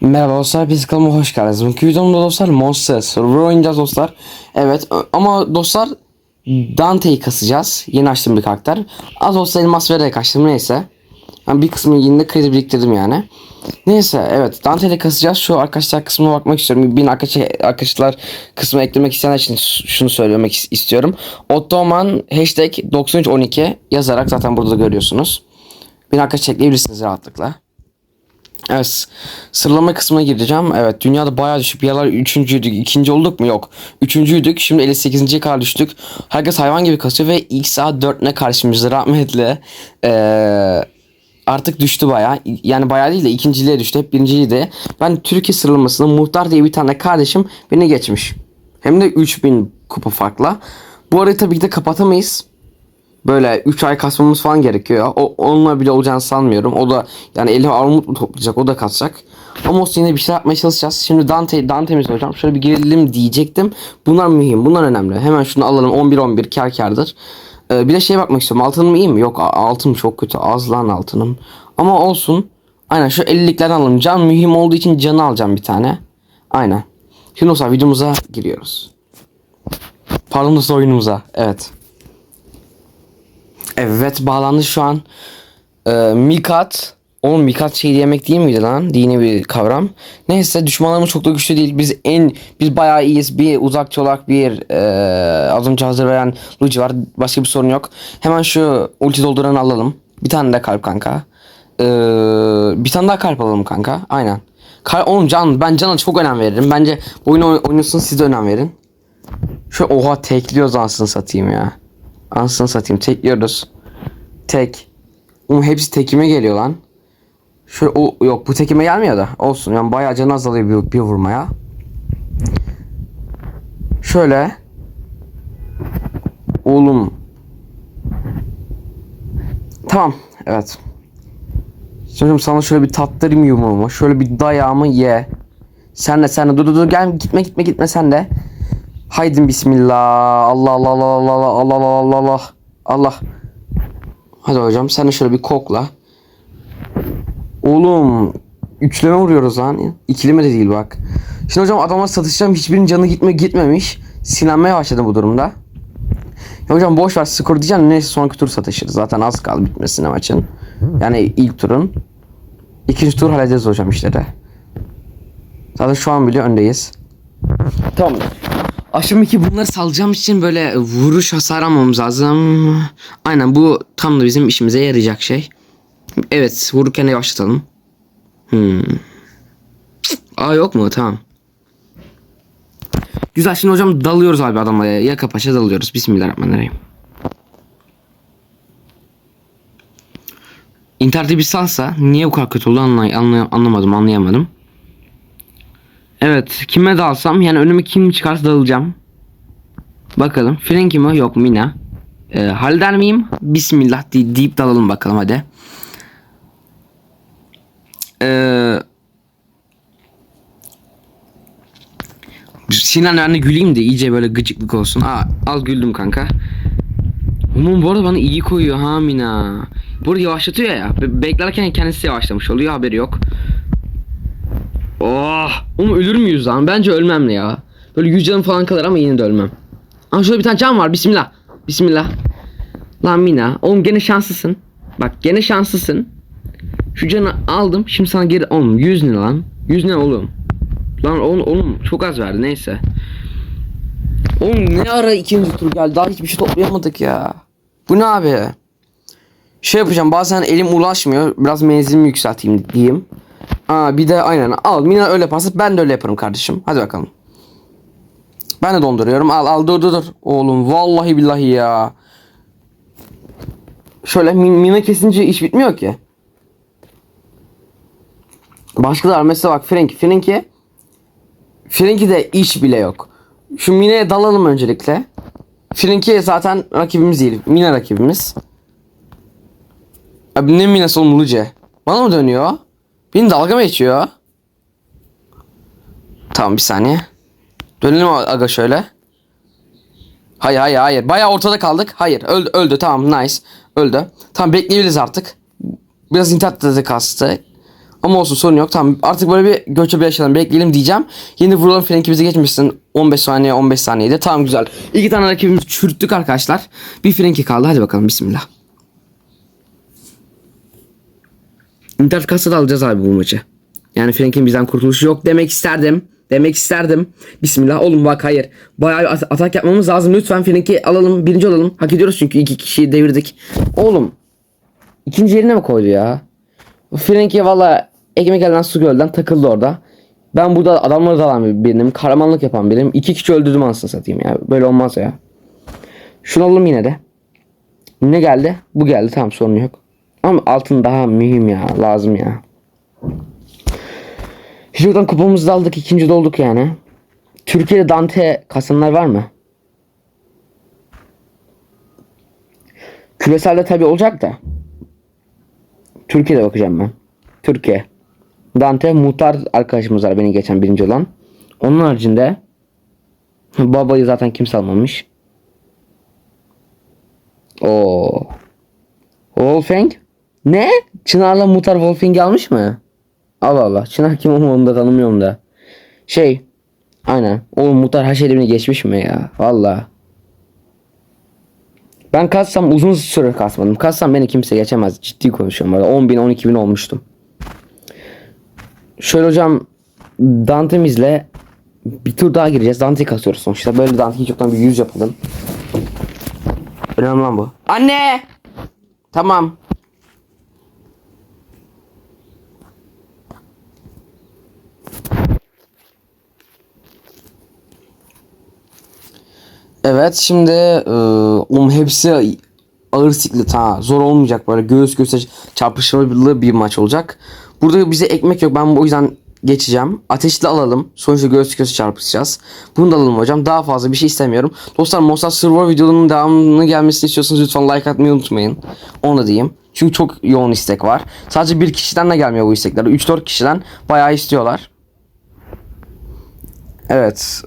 Merhaba dostlar, biz kanalıma hoş geldiniz. Bugünkü videomda dostlar Monster Server oynayacağız dostlar. Evet ama dostlar Dante'yi kasacağız. Yeni açtığım bir karakter. Az olsa elmas vererek açtım neyse. Ben bir kısmını yine kredi biriktirdim yani. Neyse evet Dante'yle kasacağız. Şu arkadaşlar kısmına bakmak istiyorum. Bir arkadaşlar, arkadaşlar kısmına eklemek isteyenler için şunu söylemek is- istiyorum. Ottoman hashtag 9312 yazarak zaten burada görüyorsunuz. Bir arkadaş ekleyebilirsiniz rahatlıkla. Evet. Sıralama kısmına gireceğim. Evet. Dünyada bayağı düşük. Bir aralar üçüncüydük. ikinci olduk mu? Yok. Üçüncüydük. Şimdi 58. kadar düştük. Herkes hayvan gibi kasıyor ve XA 4 ne karşımızda rahmetli. Ee, artık düştü bayağı. Yani bayağı değil de ikinciliğe düştü. Hep birinciydi. Ben Türkiye sıralamasında Muhtar diye bir tane kardeşim beni geçmiş. Hem de 3000 kupa farkla. Bu arayı tabii ki de kapatamayız böyle 3 ay kasmamız falan gerekiyor. O, onunla bile olacağını sanmıyorum. O da yani eli armut mu toplayacak o da kasacak. Ama olsun yine bir şey yapmaya çalışacağız. Şimdi Dante, Dante'miz hocam. Şöyle bir girelim diyecektim. Bunlar mühim. Bunlar önemli. Hemen şunu alalım. 11-11 kar kardır. Ee, bir de şeye bakmak istiyorum. Altınım iyi mi? Yok a- altınım çok kötü. Az lan altınım. Ama olsun. Aynen şu 50'liklerden alalım. Can mühim olduğu için canı alacağım bir tane. Aynen. Şimdi olsa videomuza giriyoruz. Pardon oyunumuza. Evet. Evet bağlandı şu an. Ee, Mikat. Oğlum Mikat şey yemek değil miydi lan? Dini bir kavram. Neyse düşmanlarımız çok da güçlü değil. Biz en biz bayağı iyiyiz. Bir uzakçı olarak bir e, az önce hazır veren Luigi var. Başka bir sorun yok. Hemen şu ulti dolduranı alalım. Bir tane de kalp kanka. Ee, bir tane daha kalp alalım kanka. Aynen. Kal oğlum can ben cana çok önem veririm. Bence bu oyunu oy- oynuyorsun siz de önem verin. Şu oha tekliyoruz anasını satayım ya. Anasını satayım tekliyoruz. Tek. Oğlum hepsi tekime geliyor lan. Şöyle o yok bu tekime gelmiyor da olsun yani bayağı canı azalıyor bir, bir vurmaya. Şöyle. Oğlum. Tamam. Evet. Şimdi sana şöyle bir tattırayım yumruğumu. Şöyle bir dayağımı ye. Sen de sen de dur dur dur gel gitme gitme gitme sen de. Haydi bismillah. Allah Allah Allah Allah Allah Allah Allah Allah Allah. Hadi hocam sen de şöyle bir kokla. Oğlum üçleme vuruyoruz lan. İkileme de değil bak. Şimdi hocam adama satışacağım hiçbirinin canı gitme gitmemiş. Sinanmaya başladı bu durumda. Ya hocam boş ver skor diyeceğim neyse sonraki tur satışırız. Zaten az kaldı bitmesine maçın. Yani ilk turun. İkinci tur hallederiz hocam işleri. Zaten şu an bile öndeyiz. Tamam. 2 bunları salacağım için böyle vuruş hasar almamız lazım. Aynen bu tam da bizim işimize yarayacak şey. Evet vururken yavaşlatalım. Hmm. Aa yok mu? Tamam. Güzel şimdi hocam dalıyoruz abi adamlara. Yaka paşa dalıyoruz. Bismillahirrahmanirrahim. İnternette bir salsa niye bu kadar kötü oldu anlay anlay- anlamadım anlayamadım. Evet kime dalsam yani önüme kim çıkarsa dalacağım. Bakalım Frenkie mi yok Mina. Ee, halleder miyim? Bismillah dey- deyip dalalım bakalım hadi. Ee, Sinan de güleyim de iyice böyle gıcıklık olsun. Aa, al güldüm kanka. Umum bu arada bana iyi koyuyor ha Mina. Bu arada yavaşlatıyor ya. Be- beklerken kendisi yavaşlamış oluyor haberi yok. Oh! Oğlum ölür müyüz lan? Bence ölmem ya. Böyle 100 canım falan kalır ama yine de ölmem. Ama şurada bir tane can var. Bismillah. Bismillah. Lan Mina. Oğlum gene şanslısın. Bak gene şanslısın. Şu canı aldım. Şimdi sana geri... Oğlum 100 ne lan? 100 ne oğlum? Lan oğlum, oğlum çok az verdi neyse. Oğlum ne ara ikinci tur geldi. Daha hiçbir şey toplayamadık ya. Bu ne abi? Şey yapacağım bazen elim ulaşmıyor. Biraz menzilimi yükselteyim diyeyim. Aa bir de aynen al Mina öyle yaparsa ben de öyle yaparım kardeşim. Hadi bakalım. Ben de donduruyorum. Al al dur dur dur. Oğlum vallahi billahi ya. Şöyle min- Mina kesince iş bitmiyor ki. Başkalar mesela bak Frank. Frank'i Frank'i iş bile yok. Şu Mina'ya dalalım öncelikle. Frank'i zaten rakibimiz değil. Mina rakibimiz. Abi ne Mina'sı oğlum Luce? Bana mı dönüyor? Beni dalga mı geçiyor? Tamam bir saniye. Dönelim aga şöyle. Hayır hayır hayır. Bayağı ortada kaldık. Hayır öldü öldü tamam nice. Öldü. Tamam bekleyebiliriz artık. Biraz internette de kastı. Ama olsun sorun yok. Tamam artık böyle bir göçebe yaşayalım bekleyelim diyeceğim. Yeni vuralım frenki bize geçmişsin. 15 saniye 15 saniyede. Tamam güzel. İki tane rakibimizi çürüttük arkadaşlar. Bir frenki kaldı. Hadi bakalım bismillah. İnternet kasada alacağız abi bu maçı. Yani Frank'in bizden kurtuluşu yok demek isterdim. Demek isterdim. Bismillah oğlum bak hayır. Bayağı bir at- atak yapmamız lazım. Lütfen Frank'i alalım. Birinci olalım. Hak ediyoruz çünkü iki kişiyi devirdik. Oğlum. ikinci yerine mi koydu ya? Frank'i valla ekmek elden su gölden takıldı orada. Ben burada adamları dalan biriyim. Kahramanlık yapan biriyim. İki kişi öldürdüm anasını satayım ya. Böyle olmaz ya. Şunu alalım yine de. Ne geldi? Bu geldi. Tamam sorun yok. Ama altın daha mühim ya. Lazım ya. Şuradan kupamızı da aldık. ikinci de olduk yani. Türkiye'de Dante kasanlar var mı? Küreselde tabi olacak da. Türkiye'de bakacağım ben. Türkiye. Dante muhtar arkadaşımız var beni geçen birinci olan. Onun haricinde babayı zaten kimse almamış. Oo. Wolfgang? Ne? Çınar'la muhtar Wolfgang'i almış mı? Allah Allah. Çınar kim onu onu da tanımıyorum da. Şey. Aynen. Oğlum muhtar her beni geçmiş mi ya? Valla. Ben katsam uzun süre kasmadım. Katsam beni kimse geçemez. Ciddi konuşuyorum. Böyle 10 bin 12 bin olmuştum. Şöyle hocam Dante'mizle bir tur daha gireceğiz. Dante'yi kasıyoruz sonuçta. Böyle Dante'yi çoktan bir yüz yapalım. Önemli lan bu. Anne! Tamam. Evet şimdi um hepsi ağır siklet ha zor olmayacak böyle göğüs göğüse çarpışmalı bir maç olacak. Burada bize ekmek yok ben o yüzden geçeceğim. Ateşli alalım. Sonuçta göğüs göğüse çarpışacağız. Bunu da alalım hocam. Daha fazla bir şey istemiyorum. Dostlar Monster Survivor videolarının devamını gelmesini istiyorsanız lütfen like atmayı unutmayın. Onu da diyeyim. Çünkü çok yoğun istek var. Sadece bir kişiden de gelmiyor bu istekler. 3-4 kişiden bayağı istiyorlar. Evet.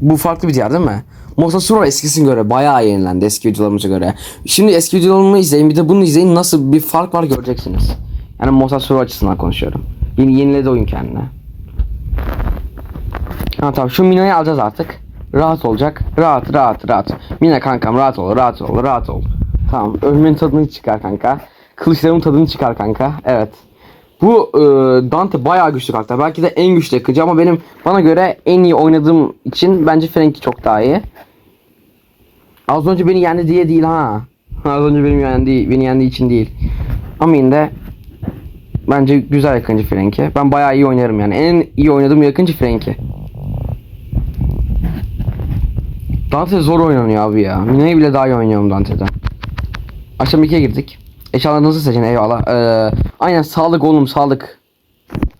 Bu farklı bir diğer değil mi? Motasuro eskisine göre bayağı yenilendi eski videolarımıza göre. Şimdi eski videolarımı izleyin bir de bunu izleyin nasıl bir fark var göreceksiniz. Yani Motasuro açısından konuşuyorum. Yeni yeniledi oyun kendine. Ha tamam şu Mina'yı alacağız artık. Rahat olacak. Rahat rahat rahat. Mina kankam rahat ol rahat ol rahat ol. Tamam ölmenin tadını çıkar kanka. Kılıçlarımın tadını çıkar kanka. Evet. Bu e, Dante bayağı güçlü karakter. Belki de en güçlü yakıcı ama benim bana göre en iyi oynadığım için bence Frankie çok daha iyi. Az önce beni yendi diye değil ha. Az önce benim yendi, beni yendiği için değil. Ama yine de bence güzel yakıncı Frankie. Ben bayağı iyi oynarım yani. En iyi oynadığım yakıncı Frankie. Dante zor oynanıyor abi ya. Mina'yı bile daha iyi oynuyorum Dante'den. Akşam 2'ye girdik. Eşyalarınızı seçin eyvallah. Ee, aynen sağlık oğlum sağlık.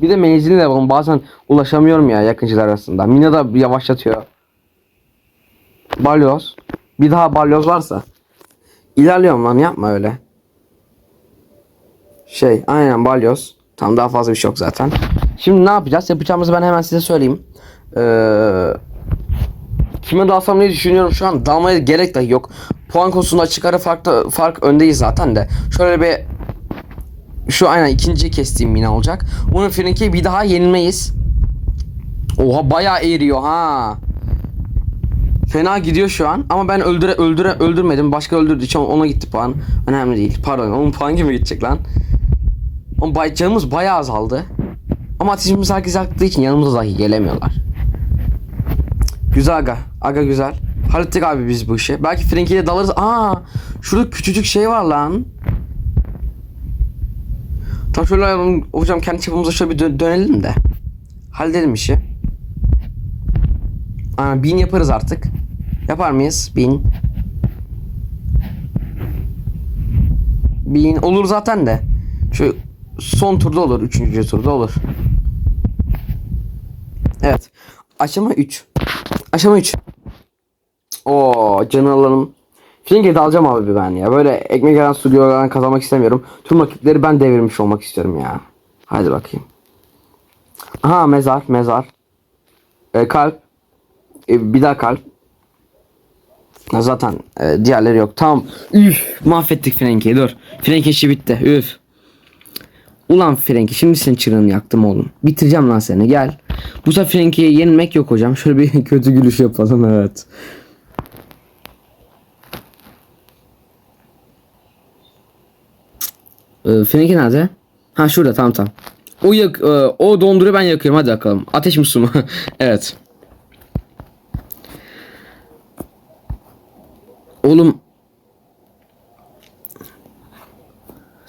Bir de menzili de oğlum bazen ulaşamıyorum ya yakıncılar arasında. Mina da yavaşlatıyor. Balyoz. Bir daha balyoz varsa. İlerliyorum lan yapma öyle. Şey aynen balyoz. Tam daha fazla bir şey yok zaten. Şimdi ne yapacağız? Yapacağımızı ben hemen size söyleyeyim. Ee, kime dalsam diye düşünüyorum şu an. Dalmaya gerek dahi yok. Puan konusunda açık ara farklı fark öndeyiz zaten de. Şöyle bir şu aynen ikinci kestiğim mina olacak. Onun Frank'i bir daha yenilmeyiz. Oha bayağı eğriyor ha. Fena gidiyor şu an ama ben öldüre öldüre öldürmedim. Başka öldürdüğü için ona gitti puan. Önemli değil. Pardon onun puan gibi gidecek lan. Ama bay, canımız bayağı azaldı. Ama ateşimiz herkes yaktığı için yanımıza dahi gelemiyorlar. Güzel aga. Aga güzel. Hallettik abi biz bu işi. Belki Frankie'ye dalarız. Aa, şurada küçücük şey var lan. Tam şöyle yapalım. hocam kendi çapımıza şöyle bir dö- dönelim de. Halledelim işi. Aa, bin yaparız artık. Yapar mıyız? Bin. Bin olur zaten de. Şu son turda olur. Üçüncü turda olur. Evet. Aşama 3. Aşama 3. Oo canı alalım. Finger'de alacağım abi ben ya. Böyle ekmek aran stüdyolardan kazanmak istemiyorum. Tüm rakipleri ben devirmiş olmak istiyorum ya. Hadi bakayım. Aha mezar mezar. E, kalp. E, bir daha kalp. Zaten e, diğerleri yok. Tamam. Üf mahvettik Frankie'yi dur. Frankie işi bitti. Üf. Ulan Frenki şimdi senin çırağını yaktım oğlum. Bitireceğim lan seni gel. Bu sefer Frenki'ye yenilmek yok hocam. Şöyle bir kötü gülüş yapalım evet. Ee, Frenki nerede? Ha şurada tamam tamam. O yak e, o donduruyor ben yakıyorum hadi bakalım. Ateş mi evet. Oğlum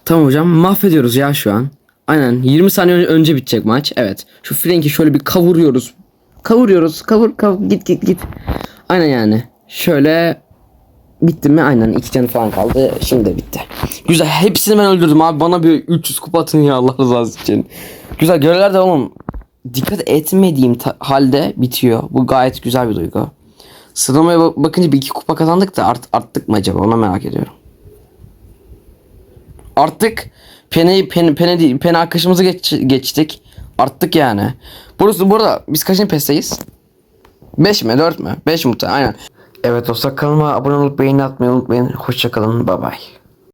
Tamam hocam mahvediyoruz ya şu an. Aynen 20 saniye ön- önce bitecek maç. Evet. Şu Frank'i şöyle bir kavuruyoruz. Kavuruyoruz. Kavur kavur git git git. Aynen yani. Şöyle bitti mi? Aynen iki canı falan kaldı. Şimdi de bitti. Güzel. Hepsini ben öldürdüm abi. Bana bir 300 kupa atın ya Allah rızası için. Güzel. Görevler de oğlum dikkat etmediğim halde bitiyor. Bu gayet güzel bir duygu. Sıralamaya bak- bakınca bir iki kupa kazandık da art arttık mı acaba? Ona merak ediyorum. Arttık. Pene pene pene değil. Pene arkadaşımızı geç, geçtik. Arttık yani. Burası burada biz kaçıncı pesteyiz? 5 mi 4 mü? 5 muhtemelen aynen. Evet dostlar kanalıma abone olup beğeni atmayı unutmayın. Hoşçakalın. Bay bay.